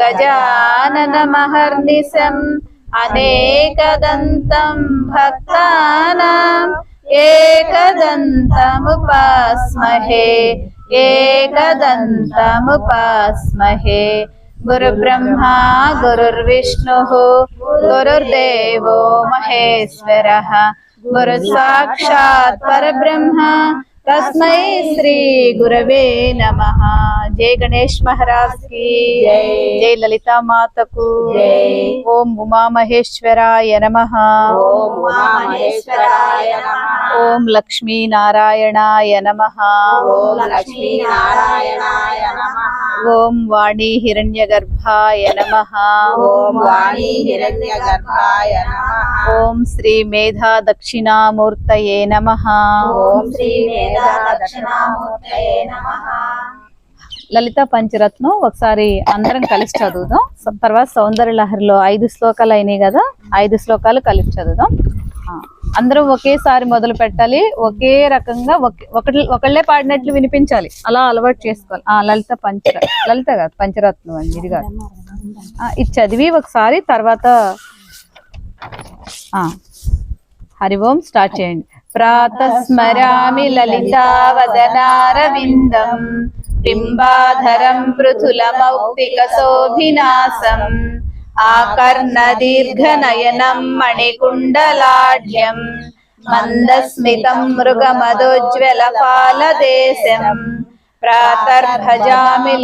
गजाननमहर्निशम् अनेकदन्तं भक्तानाम् एकदन्तमुपास्महे एकदन्तमुपास्महे। गुरुब्रह्मा गुरुर्विष्णुः गुरुर्देवो महेश्वरः। गुरुसाक्षात् परब्रह्म तस्मै श्री गुरव नम। जय गणेश महाराज की। जय। ललिता माता को। ओम उमा महेश्वराय नम। ओम लक्ष्मी नारायणाय नम। ओम लक्ष्मी नारायणाय ओम वाणी हिरण्यगर्भाय नमः। ओम वाणी हिरण्यगर्भाय नमः। ओम श्री मेधा दक्षिणा मूर्त नम। ओम श्री मेधा లలిత పంచరత్నం ఒకసారి అందరం కలిసి చదువుదాం. తర్వాత సౌందర్య లహరిలో ఐదు శ్లోకాలు అయినాయి కదా ఐదు శ్లోకాలు కలిసి చదువుదాం. అందరం ఒకేసారి మొదలు పెట్టాలి. ఒకే రకంగా ఒకే- ఒకటి ఒకళ్ళే పాడినట్లు వినిపించాలి. అలా అలవాటు చేసుకోవాలి. ఆ లలిత పంచర లలిత కాదు పంచరత్నం అండి ఇది కాదు. ఇది చదివి ఒకసారి తర్వాత హరి ఓం స్టార్ట్ చేయండి. ప్రాతస్మరామి లలితావదనారవిందం బింబాధరం పృథులమౌక్తిక శోభినాసం ఆకర్ణదీర్ఘనయనం మణికుండలాఢ్యం మందస్మితం మృగమదోజ్వల పాలదేశం ప్రాతర్భజామి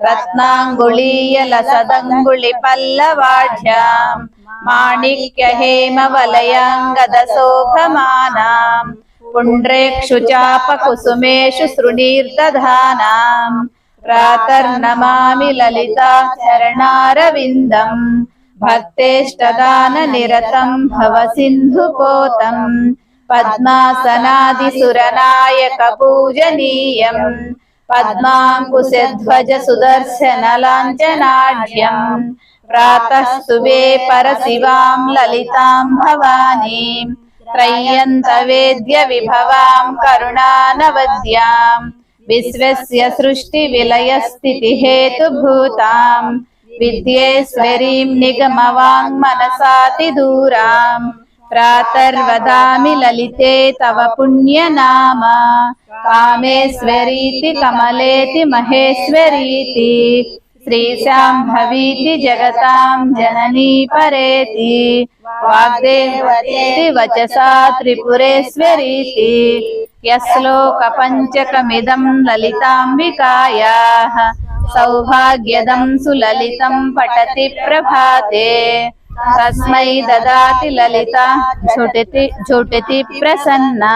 లలితా భుజకల్పవల్లి రత్నాంగుళీయల సదంగుళి పల్లవాఢ్యాం మాణిక్య హేమ వలయాంగద శోభమానాం పుండ్రేక్షు చాప కుసుమేషు శృణీర్దధానాం ప్రాతర్నమామి పద్మాంకుశధ్వజ సుదర్శన లాంఛనాఢ్యం ప్రాతస్తువే పరశివాం లలితాం భవానీం. త్రయ్యంత వేద్య విభవాం కరుణానవద్యాం. విశ్వస్య సృష్టి విలయ స్థితి హేతుభూతాం విద్యేశ్వరీం నిగమవాంగ్ మనసాతి దూరాం. ప్రాతర్వదామి లలితే తవ పుణ్యనామ కామేశ్వరీతి కమలేతి మహేశ్వరీతి శ్రీశాంభవీతి జగతాం జననీ పరేతి వాగ్దేవతేతి వచసా త్రిపురేశ్వరీతి యశ్లోక పంచకమిదం లలితాంబికాయాః సౌభాగ్యదం సులలితం పఠతి ప్రభాతే తస్మై దదాతి లలిత. ఝుటితి ఝుటితి ప్రసన్నా.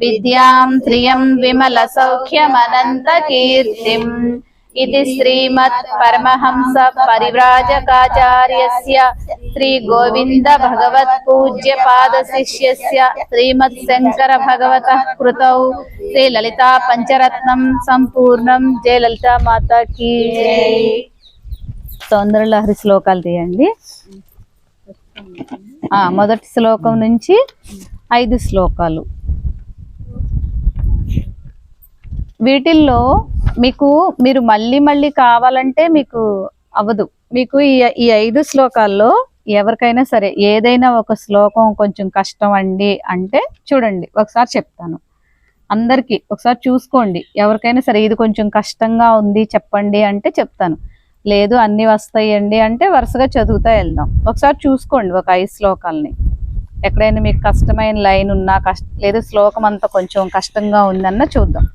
విద్యాం త్రియం విమల సౌఖ్యమనంత కీర్తిం. ఇది శ్రీమత్ పరమహంస పరివ్రాజకాచార్యస్య శ్రీ గోవింద భగవత్ పూజ్య పాద శిష్యస్య శ్రీమత్ శంకర భగవత కృతౌ. శ్రీ లలితా పంచరత్నం సంపూర్ణం. జయ లలితా మాతాకి సౌందర్యలహరి శ్లోకాలు తీయండి. మొదటి శ్లోకం నుంచి ఐదు శ్లోకాలు. వీటిల్లో మీకు మీరు మళ్ళీ మళ్ళీ కావాలంటే మీకు అవ్వదు. మీకు ఈ ఈ ఐదు శ్లోకాల్లో ఎవరికైనా సరే ఏదైనా ఒక శ్లోకం కొంచెం కష్టం అండి అంటే చూడండి ఒకసారి చెప్తాను. అందరికీ ఒకసారి చూసుకోండి. ఎవరికైనా సరే ఇది కొంచెం కష్టంగా ఉంది చెప్పండి అంటే చెప్తాను. లేదు అన్ని వస్తాయండి అంటే వరుసగా చదువుతా వెళ్దాం. ఒకసారి చూసుకోండి ఒక ఐదు శ్లోకాలని. ఎక్కడైనా మీకు కష్టమైన లైన్ ఉన్నా కష్ట లేదు శ్లోకం అంతా కొంచెం కష్టంగా ఉందన్న చూద్దాం.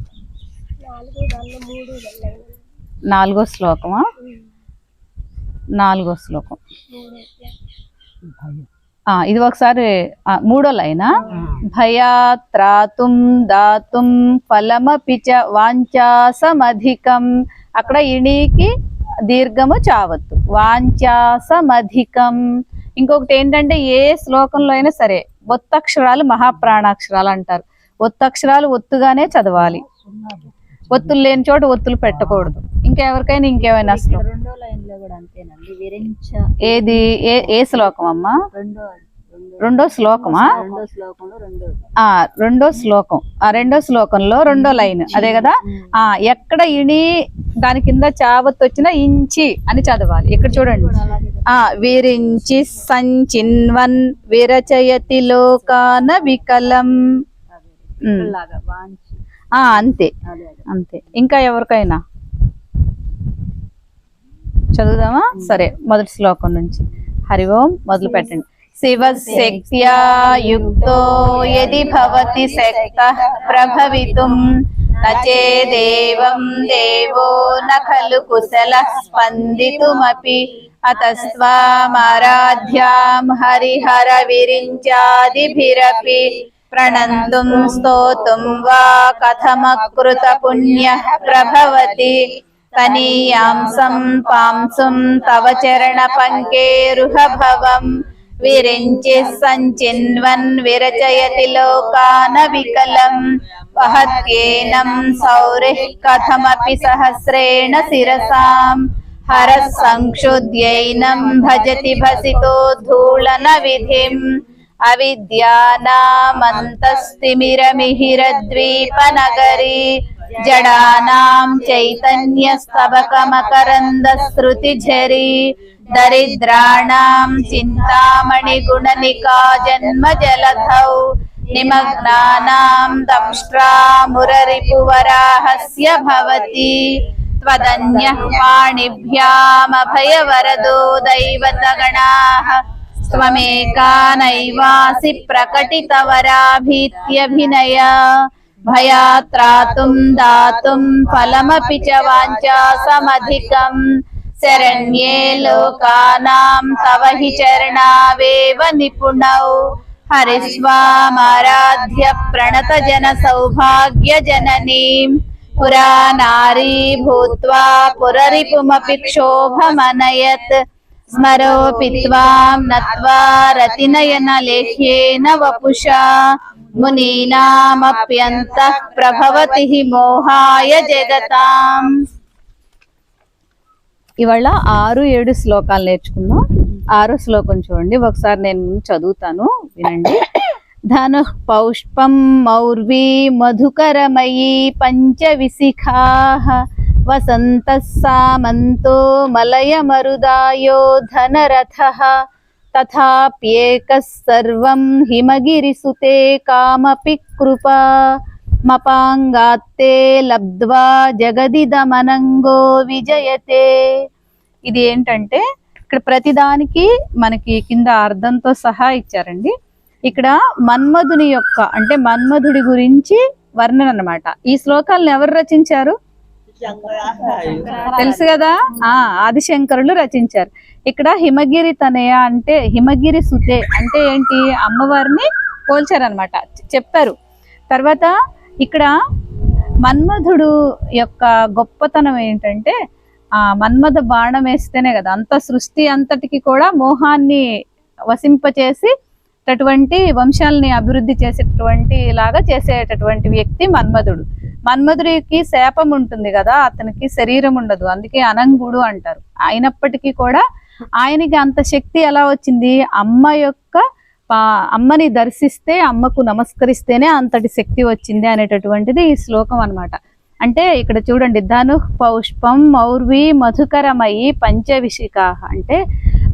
నాలుగో శ్లోకమా? నాలుగో శ్లోకం. ఇది ఒకసారి మూడో లైనా? భయాత్రాతుం దాతుం ఫలమపి చ వాంఛాసమధికం అక్కడ ఇణికి దీర్ఘము చావత్తు. వాంఛాసమధికం. ఇంకొకటి ఏంటంటే ఏ శ్లోకంలో అయినా సరే ఒత్తక్షరాలు మహాప్రాణాక్షరాలు అంటారు. ఒత్తక్షరాలు ఒత్తుగానే చదవాలి. ఒత్తులు లేని చోట ఒత్తులు పెట్టకూడదు. ఇంకెవరికైనా ఇంకేమైనా శ్లోకం రెండో లైన్లో కూడా అంతేనండి. విరించ ఏది? ఏ ఏ శ్లోకం అమ్మా రెండో రెండో శ్లోకమా? రెండో శ్లోకంలో రెండో. ఆ రెండో శ్లోకం. ఆ రెండో శ్లోకంలో రెండో లైన్. అదే కదా? ఆ ఎక్కడ ఇణి దాని కింద చావత్తు వచ్చినా ఇంచి అని చదవాలి. ఇక్కడ చూడండి. ఆ విరించి సంచిన్వన్ విరచయతి లోకాన వికలం. ఆ అంతే. అంతే. ఇంకా ఎవరికైనా? చదువుదామా? సరే మొదటి శ్లోకం నుంచి. హరి ఓం మొదలు పెట్టండి. శివశక్త్యా యుక్తో యది భవతి శక్త ప్రభవితుం నేదేవం దేవో నలు కుశల స్పందితుమపి అతస్వామారాధ్యాం హరిహర విరించాదిభిరపి ప్రణంతుం స్తోతుం వా కథమకృత పుణ్య ప్రభవతి తనీయాంసం పాంసుం తవ చరణ పంకేరుహ భవం విరించి సంచిన్వన్ విరచయతి లోకాన వికలం. వహత్యేనం సౌరిః కథమపి సహస్రేణ శిరసాం. హర సంక్షుద్యైనం భజతి భసితో ధూళన విధిం అవిద్యానామంతస్తిమిరమిహిరద్వీపనగరీ జడానాం చైతన్యస్తబకమకరందశ్రుతిఝరీ దరిద్రాణాం చింతామణి గుణనికా జన్మ జలధౌ నిమగ్నానాం దంష్ట్రామురరిపువరాహస్య భవతి त्वदन्यः पाणिभ्यामभयवरदो दैवतगणाः त्वमेका नैवासि प्रकटितवराभीत्यभिनय భయాత్రాతుం దాతుం ఫలమపి చ వాంఛా సమధికం శరణ్యే లోకానాం తవ హి చరణావేవ నిపుణౌ హరిస్వామారాధ్య ప్రణత జన సౌభాగ్య జననీం పురా నారీ భూత్వా పురరిపుమపి క్షోభమనయత్ స్మరోపి త్వాం నత్వా రతినయన లేహ్యేన వపుషా मुनीनामप्यन्तः प्रभवति हि मोहाय जगताम् ఇవాళ ఆరు ఏడు శ్లోకాలు నేర్చుకుందాం ఆరో శ్లోకం చూడండి ఒకసారి నేను చదువుతాను వినండి ధను పౌష్పం మౌర్వీ మధుకరమయీ పంచవిశిఖా వసంత సామంతో మలయమరుదాయో ధనరథ తథాప్యేకः సర్వం హిమగిరిసుతే కామపి కృపా. మపాంగాత్తే లబ్ధ్వా జగదిదమనంగో విజయతే. ఇది ఏంటంటే ఇక్కడ ప్రతిదానికి మనకి కింద అర్థంతో సహా ఇచ్చారండి. ఇక్కడ మన్మధుని యొక్క అంటే మన్మధుడి గురించి వర్ణన అన్నమాట. ఈ శ్లోకాలను ఎవరు రచించారు? తెలుసు కదా? ఆ ఆదిశంకరులు రచించారు. ఇక్కడ హిమగిరి తనయ అంటే హిమగిరి సుతే అంటే ఏంటి? అమ్మవారిని పోల్చారనమాట చెప్పారు. తర్వాత ఇక్కడ మన్మధుడు యొక్క గొప్పతనం ఏంటంటే ఆ మన్మథ బాణం వేస్తేనే కదా అంత సృష్టి అంతటికి కూడా మోహాన్ని వసింపచేసి అటువంటి వంశాలని అభివృద్ధి చేసేటటువంటి లాగా చేసేటటువంటి వ్యక్తి మన్మధుడు. మన్మధుడికి శాపం ఉంటుంది కదా అతనికి శరీరం ఉండదు అందుకే అనంగుడు అంటారు. అయినప్పటికీ కూడా ఆయనకి అంత శక్తి ఎలా వచ్చింది? అమ్మ యొక్క పా- అమ్మని దర్శిస్తే అమ్మకు నమస్కరిస్తేనే అంతటి శక్తి వచ్చింది అనేటటువంటిది ఈ శ్లోకం అన్నమాట. అంటే ఇక్కడ చూడండి ధను పౌష్పం మౌర్వి మధుకరమయి పంచవిషిక అంటే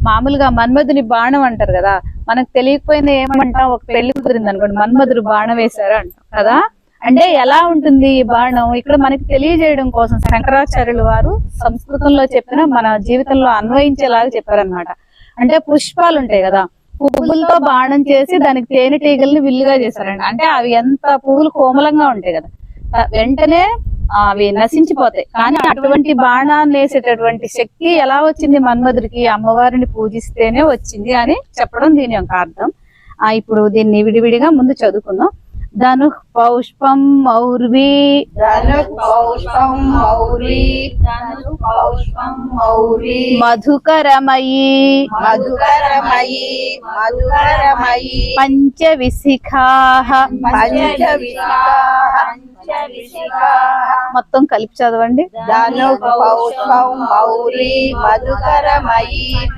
మామూలుగా మన్మధుని బాణం అంటారు కదా మనకు తెలియకపోయినా ఏమంటాం? ఒక పెళ్ళి కుదిరింది అనుకోండి మన్మధుడు బాణం వేశారు అంటాం కదా? అంటే ఎలా ఉంటుంది ఈ బాణం? ఇక్కడ మనకి తెలియజేయడం కోసం శంకరాచార్యులు వారు సంస్కృతంలో చెప్పిన మన జీవితంలో అన్వయించేలాగా చెప్పారనమాట అంటే పుష్పాలు ఉంటాయి కదా పువ్వులతో బాణం చేసి దానికి తేనెటీగల్ని విల్లుగా చేశారండి. అంటే అవి ఎంత పువ్వులు కోమలంగా ఉంటాయి కదా వెంటనే అవి నశించిపోతాయి. కానీ అటువంటి బాణాన్ని వేసేటటువంటి శక్తి ఎలా వచ్చింది? మన్మధుడికి అమ్మవారిని పూజిస్తేనే వచ్చింది అని చెప్పడం దీని యొక్క అర్థం. ఆ ఇప్పుడు దీన్ని విడివిడిగా ముందు చదువుకుందాం. ధను పౌష్పం మౌర్వి. ధను పౌష్పం మౌరి ధను పౌష్పం మౌరి మధుకరమయీ. మధుకరమయీ. మధుకరమయీ. పంచ విశిఖా పంచ మొత్తం కలిపి చదవండి. ధను మధుకరమయీ.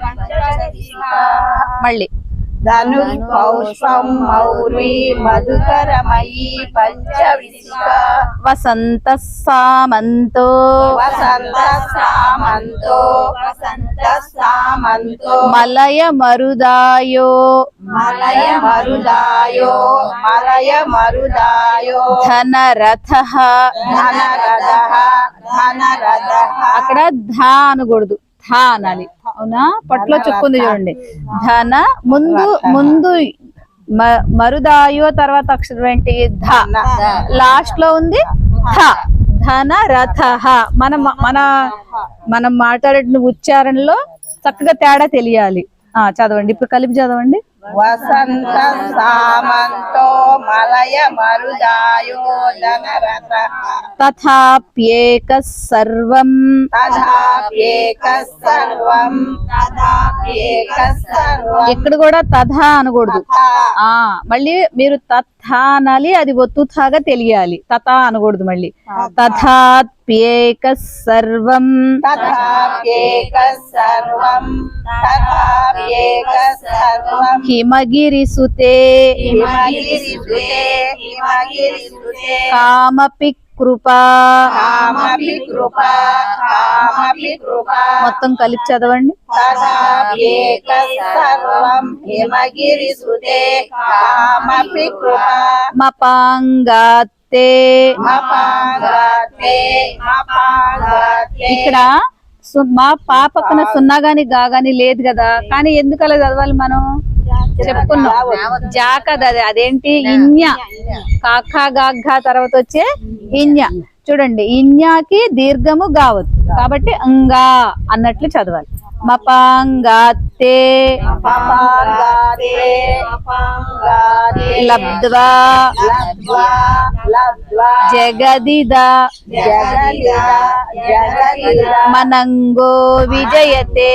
మళ్ళీ. ధను పౌష్పం మౌరి మధుకరమయీ పంచవిశిఖా వసంత సామంతో వసంత సామంతో వసంత సామంతో మలయ మరుదాయో మలయ మరుదాయో మలయ మరుదాయో ధనరథ ధనరథ ధనరథ అక్కడ ధా అనకూడదు ధా అనాలి అవునా? పట్లో చుక్కుంది చూడండి. ధన ముందు ముందు మరుదాయో తర్వాత అక్షరం ఏంటి ధ లాస్ట్లో ఉంది ధ. ధన. రథ. మన మన మనం మాట్లాడే ఉచ్చారణలో చక్కగా తేడా తెలియాలి. ఆ చదవండి. ఇప్పుడు కలిపి చదవండి. వసంత సామంతో మలయ మరుదాయో ధనరథ తథాప్యేక సర్వం. తథాప్యేక సర్వం. తథాప్యేక సర్వం. ఇక్కడ కూడా తథా అనకూడదు. ఆ మళ్ళీ మీరు తథా అనాలి అది ఒత్తుథాగా తెలియాలి. తథా అనకూడదు మళ్ళీ. తథాప్యేక సర్వం. హిమగిరిసుతే. కామపి కృపా. మొత్తం కలిపి చదవండి. మపాంగాతే ఇక్కడ మా పా పక్కన సున్నా గాని గా గాని లేదు కదా. కానీ ఎందుకు అలా చదవాలి మనం? చెప్పుకున్నాం. జాకద్ అది అదేంటి? ఇన్య. కాకా గాఘ తర్వాత వచ్చే ఇన్య. చూడండి ఇన్యాకి దీర్ఘము గావద్దు కాబట్టి అంగా అన్నట్లు చదవాలి. మపాంగాతే. లబ్ధ్వా. లబ్ధ్వా. జగదిద మనంగో విజయతే.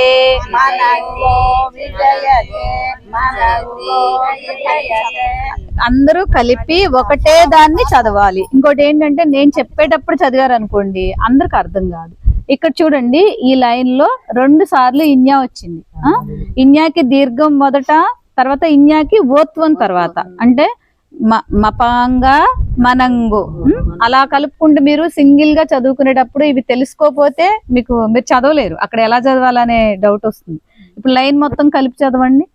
అందరూ కలిపి ఒకటే దాన్ని చదవాలి. ఇంకోటి ఏంటంటే నేను చెప్పేటప్పుడు చదివారు అనుకోండి అందరికి అర్థం కాదు. ఇక్కడ చూడండి ఈ లైన్లో రెండు సార్లు ఇన్యా వచ్చింది? ఇన్యాకి దీర్ఘం మొదట తర్వాత ఇన్యాకి ఓత్వం తర్వాత. అంటే మపాంగా మనంగు. అలా కలుపుకుంటూ మీరు సింగిల్గా చదువుకునేటప్పుడు ఇవి తెలుసుకోపోతే మీకు మీరు చదవలేరు. అక్కడ ఎలా చదవాలనే డౌట్ వస్తుంది. ఇప్పుడు లైన్ మొత్తం కలిపి చదవండి.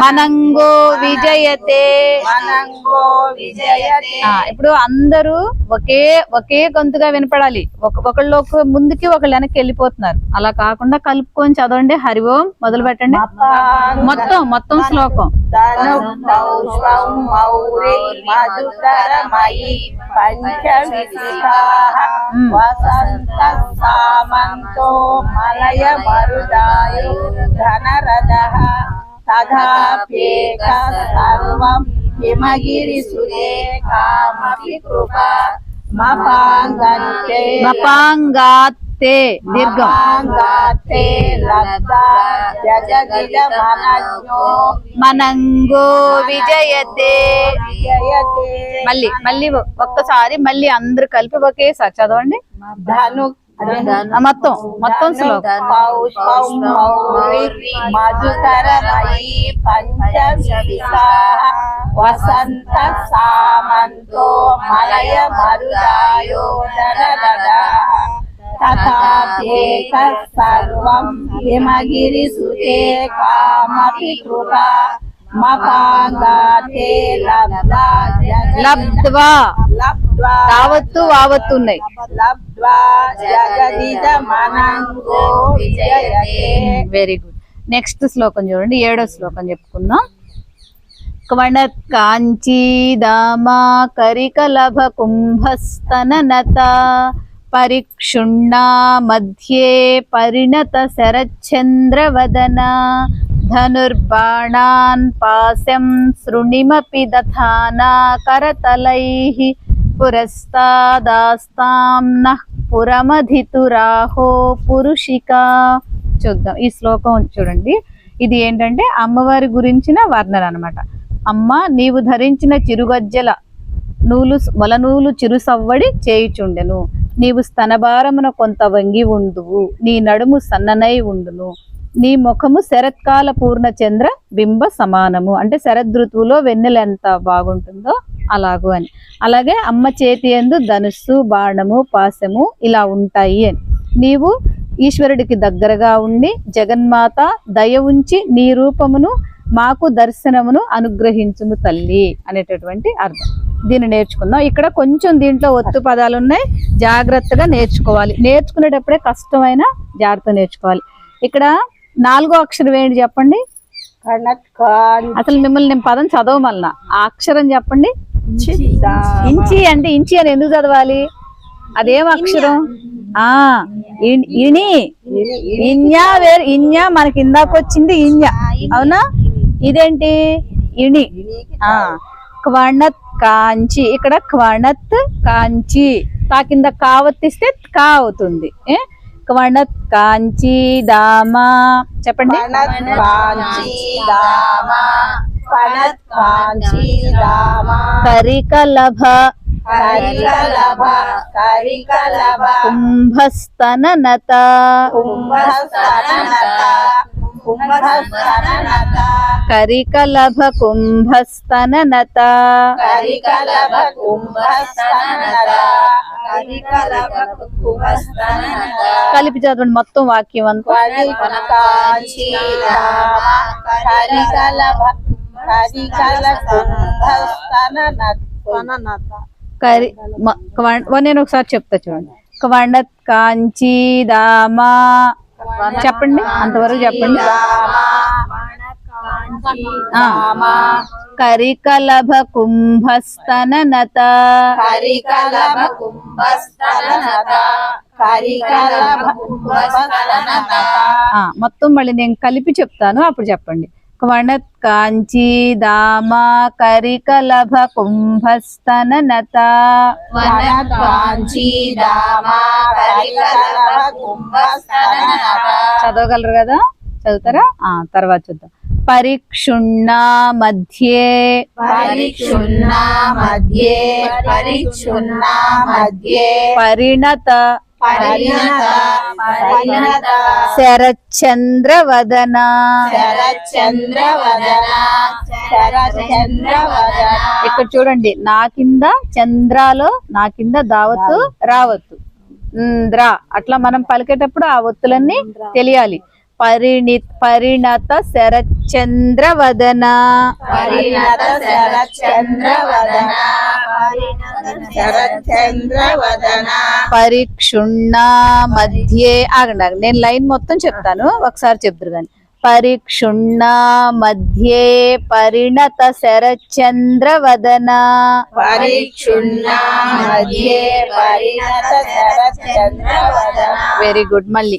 మనంగో విజయతే. ఇప్పుడు అందరూ ఒకే ఒకే గొంతుగా వినపడాలి. ఒక ఒకళ్ళు ఒక ముందుకి ఒకళ్ళు వెనక్కి వెళ్ళిపోతున్నారు. అలా కాకుండా కలుపుకొని చదవండి. హరి ఓం మొదలు పెట్టండి. మొత్తం మొత్తం శ్లోకం. ధను సామంతో మలయ మరుదాయో ధనరథ తథాప్యేక సర్వం హిమగిరిసురే కామపి కృపా. మనజ్ఞో మనంగో విజయతే. మళ్ళీ మళ్ళీ ఒక్కసారి మళ్ళీ అందరు కలిపి ఒకేసారి చదవండి. ధను ఆ, మొత్తం మొత్తం శ్లోకం పౌష్పం మౌరి మధుకరమయీ పంచవిశా వసంత సామంతో మలయ మరుదాయో ధనరథ తథాప్యేక సర్వం హిమగిరిసుతే కామపి కృపా మపాంగాతే లబ్ధా లబ్ధ్వా. తావత్తు వావత్తు ఉన్నాయి వెరీ గుడ్ నెక్స్ట్ శ్లోకం చూడండి. ఏడో శ్లోకం చెప్పుకుందాం. క్వణత్ కాంచీదామా కరికలభ కుంభస్తననత పరిక్షుణ్ణా మధ్యే పరిణత శరచంద్రవదన ధనుర్బాణాన్ పాశం శృణిమపి దధానా కరతలైః పురస్తాదాస్తాం నః పురమధితురాహో పురుషిక చూద్దాం. ఈ శ్లోకం చూడండి. ఇది ఏంటంటే అమ్మవారి గురించిన వర్ణన అనమాట అమ్మ నీవు ధరించిన చిరుగజ్జల నూలు మొలనూలు చిరు సవ్వడి చేయుచుండెను. నీవు స్తనభారమున కొంత వంగి ఉండువు. నీ నడుము సన్ననై ఉండును. నీ ముఖము శరత్కాల పూర్ణ చంద్ర బింబ సమానము. అంటే శరదృతువులో వెన్నెల ఎంత బాగుంటుందో అలాగు అని. అలాగే అమ్మ చేతి ఎందు ధనుస్సు బాణము పాశము ఇలా ఉంటాయి అని. నీవు ఈశ్వరుడికి దగ్గరగా ఉండి జగన్మాత దయ ఉంచి నీ రూపమును మాకు దర్శనమును అనుగ్రహించుము తల్లి అనేటటువంటి అర్థం. దీన్ని నేర్చుకుందాం. ఇక్కడ కొంచెం దీంట్లో ఒత్తు పదాలు ఉన్నాయి. జాగ్రత్తగా నేర్చుకోవాలి. నేర్చుకునేటప్పుడే కష్టమైన జాగ్రత్త నేర్చుకోవాలి. ఇక్కడ నాలుగో అక్షరం ఏంటి చెప్పండి? అసలు మిమ్మల్ని నేను పదం చదవమల్లా ఆ అక్షరం చెప్పండి. ఇంచి. అంటే ఇంచి అని ఎందుకు చదవాలి? అదేం అక్షరం? ఆ ఇన్- ఇని ఇన్యా వేరు ఇన్యా మనకి ఇందాక వచ్చింది ఇన్యా. అవునా? ఇదేంటి? ఇణి ఆ క్వణత్ కాంచి ఇక్కడ క్వణత్ కాంచి తా కింద కావత్తిస్తే కా అవుతుంది. ఏ? కాంచి దామా చెప్పండి కరికలభ. కరికలభ. కరికలభ కుంభస్తననత. కరికలభ కుంభస్తననత. కలిపి చదవండి మొత్తం వాక్యం అంతా. కరి నేను ఒకసారి చెప్తా చూడండి. కవండత్ కాంచి దామా చెప్పండి. అంతవరకు చెప్పండి. కరికలభ కుంభస్తననత. కరికలభ కుంభస్తననత. కరికలభ కుంభస్తననత. ఆ, మొత్తం మళ్ళీ నేను కలిపి చెప్తాను అప్పుడు చెప్పండి. క్వణత్ కాంచి దామా కరికలభ కుంభస్తననత. కుంభస్తననత. చదవగలరు కదా? చదువుతారా? ఆ తర్వాత చూద్దాం. పరిక్షుణ్ణా మధ్యే. పరిక్షున్నా మధ్యే. పరిక్షున్నా మధ్యే. పరిణత. పరిణత. పరిణత. శరచంద్రవదన శరచంద్రవదన శరచంద్రవదన ఇక్కడ చూడండి నా కింద చంద్రాలో నా కింద దావత్తు రావత్తు అట్లా మనం పలికేటప్పుడు ఆ ఒత్తులన్నీ తెలియాలి. పరిణి పరిణత శరచంద్రవదన పరిణత శరచంద్రవదన శరచంద్రవదన పరిక్షుణ్ణా మధ్యే ఆగండి ఆగండి. నేను లైన్ మొత్తం చెప్తాను ఒకసారి చెప్తారు కానీ పరిక్షుణ్ణా మధ్యే పరిణత శరచంద్రవదన పరిక్షున్నా మధ్యే పరిణత శరచంద్రవదన వెరీ గుడ్ మళ్ళీ.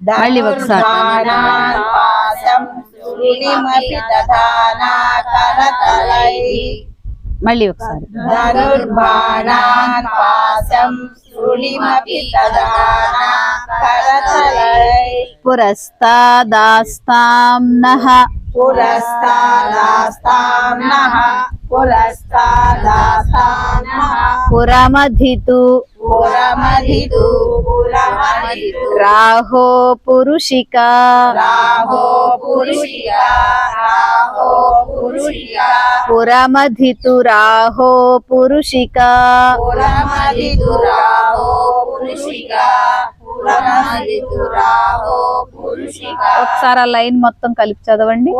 మళ్ళీ ఒకసారి. మళ్ళీ పురస్తాదాస్తాం నః పురస్తాదాస్తాం నః పురస్తాదాస్తాం నః పురమధితు. పురమధితు పురమధితు. రాహో పురుషిక. రాహో పురుషిక రాహో పురుషిక. పురమధితు రాహో పురుషిక ఒకసారి ఆ లైన్ మొత్తం కలిపి చదవండి.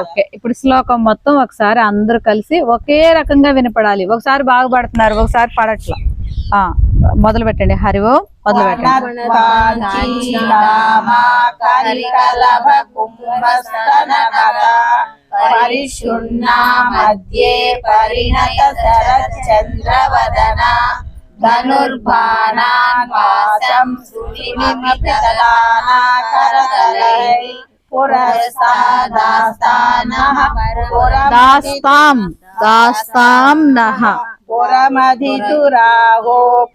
ఓకే ఇప్పుడు శ్లోకం మొత్తం ఒకసారి అందరూ కలిసి ఒకే రకంగా వినపడాలి. ఒకసారి బాగా పాడుతున్నారు ఒకసారి పాడట్లా. మొదలు పెట్టండి. హరి ఓం మొదలు పెట్టండి. పరిశున్నా మధ్యే పరిణత శరచంద్రవదన ధనుర్బాణాన్ వాసం సునిమితదానాకరదలై పురస్తాదాస్తానః దాస్తాం దాస్తాం నహ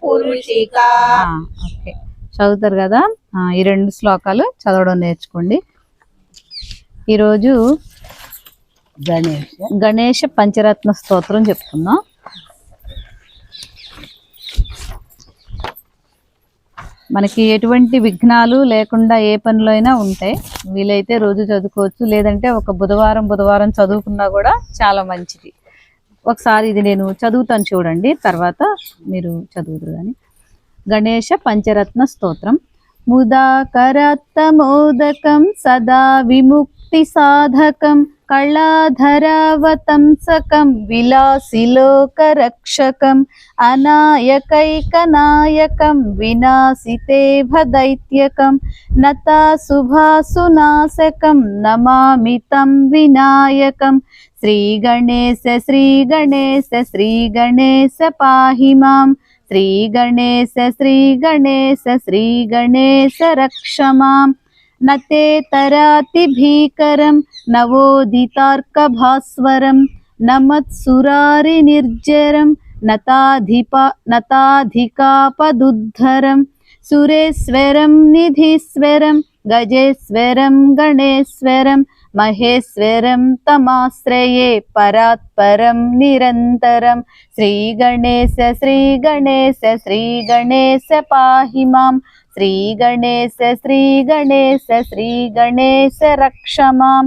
పురుషిక చదువుతారు కదా? ఈ రెండు శ్లోకాలు చదవడం నేర్చుకోండి. ఈరోజు గణేష్. గణేష పంచరత్న స్తోత్రం చెప్తున్నాం. మనకి ఎటువంటి విఘ్నాలు లేకుండా ఏ పనిలో అయినా ఉంటాయి వీలైతే రోజు చదువుకోవచ్చు. లేదంటే ఒక బుధవారం బుధవారం చదువుకున్నా కూడా చాలా మంచిది. ఒకసారి ఇది నేను చదువుతాను చూడండి. తర్వాత మీరు చదువుదురు కానీ గణేష పంచరత్న స్తోత్రం. ముదాకరత్తమోదకం సదా విముక్తి సాధకం. కళాధరావతంసకం విలాసిలోకరక్షకం అనాయకైకనాయకం వినాశితే భదైత్యకం నతాశుభాసునాశకం నమామి తం వినాయకం. శ్రీగణేశ శ్రీగణేశ శ్రీగణేశ పాహి మాం. శ్రీగణేశ శ్రీగణేశ శ్రీగణేశ రక్ష మాం. నతే తరాతి భీకరం నవోదితార్కభాస్వరం నమత్సురారి నిర్జరం నతాధిప నతాధికాపదుద్ధరం. సురేశ్వరం నిధీశ్వరం గజేశ్వరం महेश्वरं तमाश्रये परात्परं निरन्तरं। श्रीगणेश श्रीगणेश श्रीगणेश पाहि मां श्रीगणेश श्रीगणेश श्रीगणेश रक्ष मां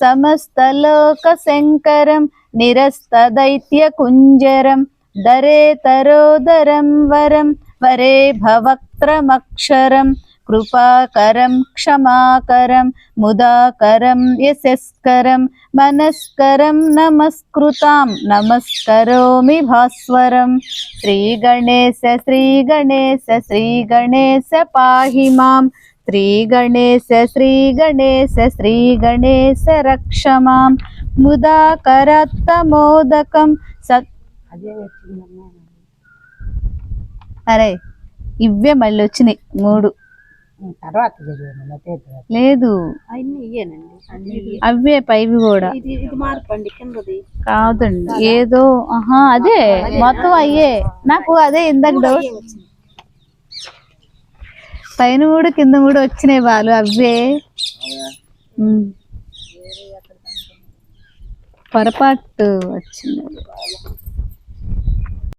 समस्तलोकशङ्करं निरस्तदैत्यकुञ्जरं। दरे तरोदरं वरं वरे भवक्त्रमक्षरम्। కృపాకరం క్షమాకరం ముదాకరం యశస్కరం మనస్కరం నమస్కృతాం. నమస్కరోమి భాస్వరం. శ్రీగణేశ శ్రీగణేశ శ్రీగణేశ పాహి మాం. శ్రీగణేశ శ్రీగణేశ శ్రీగణేశ రక్ష మాం. ముదాకరత్తమోదకం సత్ అరే ఇవే మళ్ళీ వచ్చినాయి మూడు. తర్వాత లేదు. అవే పైవి కూడా. ఇది ఇది మార్పండి కిందది. కాదండి ఏదో ఆహా అదే మొత్తం అయ్యే. నాకు అదే ఇందాక డౌట్. పైన మూడు కింద మూడు వచ్చినాయి వాళ్ళు అవే. పొరపాటు వచ్చింది.